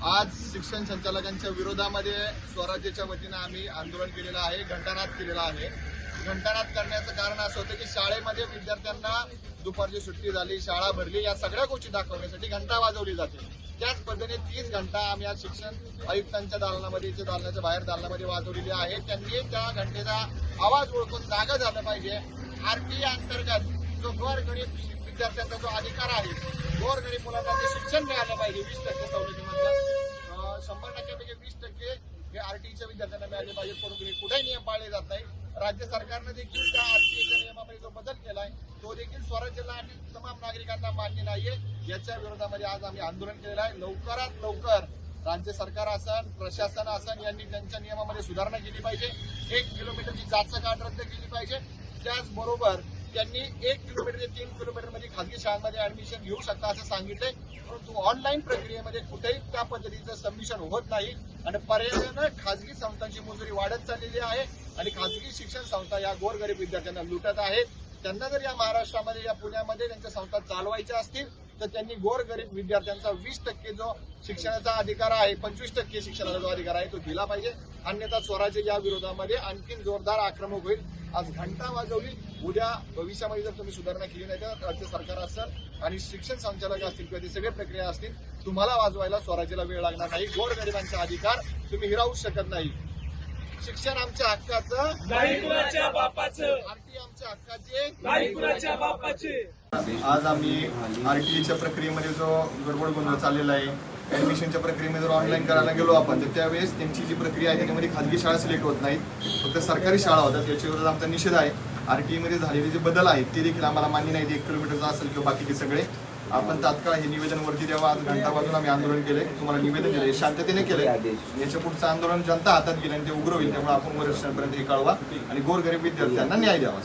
आज शिक्षण संचालकांच्या विरोधामध्ये स्वराज्याच्या वतीनं आम्ही आंदोलन केलेलं आहे घंटानाद केलेला आहे. घंटानाद करण्याचं कारण असं होतं की शाळेमध्ये विद्यार्थ्यांना दुपारची सुट्टी झाली शाळा भरली या सगळ्या गोष्टी दाखवण्यासाठी घंटा वाजवली जाते. त्याच पद्धतीने तीस घंटा आम्ही आज शिक्षण आयुक्तांच्या दालनामध्ये इथे दालनाच्या बाहेर दालनामध्ये वाजवलेली आहे. त्यांनी त्या घंटेचा आवाज ओळखून जागा झालं पाहिजे. आरटीए अंतर्गत जो गोरगरीब विद्यार्थ्यांचा जो अधिकार आहे गोरगरीब मुलांना ते शिक्षण मिळालं पाहिजे वीस आरटीईच्या विद्यार्थ्यांना मिळाले पाहिजे परंतु हे कुठेही नियम पाळले जात नाही. राज्य सरकारनं देखील त्या आरटीईच्या नियमामध्ये जो बदल केलाय तो देखील स्वराज्याला आणि तमाम नागरिकांना मान्य नाहीये. याच्या विरोधामध्ये आज आम्ही आंदोलन केलेलं आहे. लवकरात लवकर राज्य सरकार असन प्रशासन असन यांनी त्यांच्या नियमामध्ये सुधारणा केली पाहिजे. एक किलोमीटरची जाचक आठ रद्द केली पाहिजे. त्याचबरोबर त्यांनी एक किलोमीटर ते तीन किलोमीटर म्हणजे मध्ये खासगी शाळांमध्ये ऍडमिशन घेऊ शकता असं सांगितलंय. परंतु ऑनलाईन प्रक्रियेमध्ये कुठेही त्या पद्धतीचं सबमिशन होत नाही आणि पर्यायानं खासगी संस्थांची मजुरी वाढत चाललेली आहे आणि खासगी शिक्षण संस्था या गोरगरीब विद्यार्थ्यांना लुटत आहेत त्यांना जर या महाराष्ट्रामध्ये या पुण्यामध्ये त्यांच्या संस्था चालवायच्या असतील तर त्यांनी गोरगरीब विद्यार्थ्यांचा वीस टक्के जो शिक्षणाचा अधिकार आहे पंचवीस टक्के शिक्षणाचा जो अधिकार आहे तो दिला पाहिजे. अन्यथा स्वराज्य या विरोधामध्ये आणखी जोरदार आक्रमक होईल. आज घंटा वाजवली. उद्या भविष्यामध्ये जर तुम्ही सुधारणा केली नाही तर राज्य सरकार असेल आणि शिक्षण संचालक असतील किंवा ते सगळे प्रक्रिया असतील तुम्हाला वाजवायला स्वराज्याला वेळ लागणार नाही. गोरगरिबांचे अधिकार तुम्ही हिरावू शकत नाही. शिक्षण आमच्या हक्काचं. नाही कुणाच्या बापाचं. आरटी आमच्या हक्काचे. नाही कुणाच्या बापाचे. आज आम्ही आरटीईच्या प्रक्रियेमध्ये जो गडबड गोंधळ चाललेला आहे ऍडमिशनच्या प्रक्रियेमध्ये जर ऑनलाईन करायला गेलो आपण तर त्यावेळेस त्यांची जी प्रक्रिया आहे त्याच्यामध्ये खाजगी शाळा सिलेक्ट होत नाहीत. फक्त सरकारी शाळा होतात याच्या विरोधात आमचा निषेध आहे. आरटीई मध्ये झालेले जे बदल आहेत ते देखील आम्हाला मान्य नाही एक किलोमीटरचा असेल किंवा बाकीचे सगळे. आपण तात्काळ हे निवेदन वरती द्यावं. आज घंटा बाजून आम्ही आंदोलन केले तुम्हाला निवेदन दिले शांततेने केलं याच्या पुढचं आंदोलन जनता हातात गेलं आणि ते उग्र होईल. त्यामुळे आपण वरिष्ठांपर्यंत हे कळवा. आणि गोरगरीब विद्यार्थ्यांना न्याय द्यावा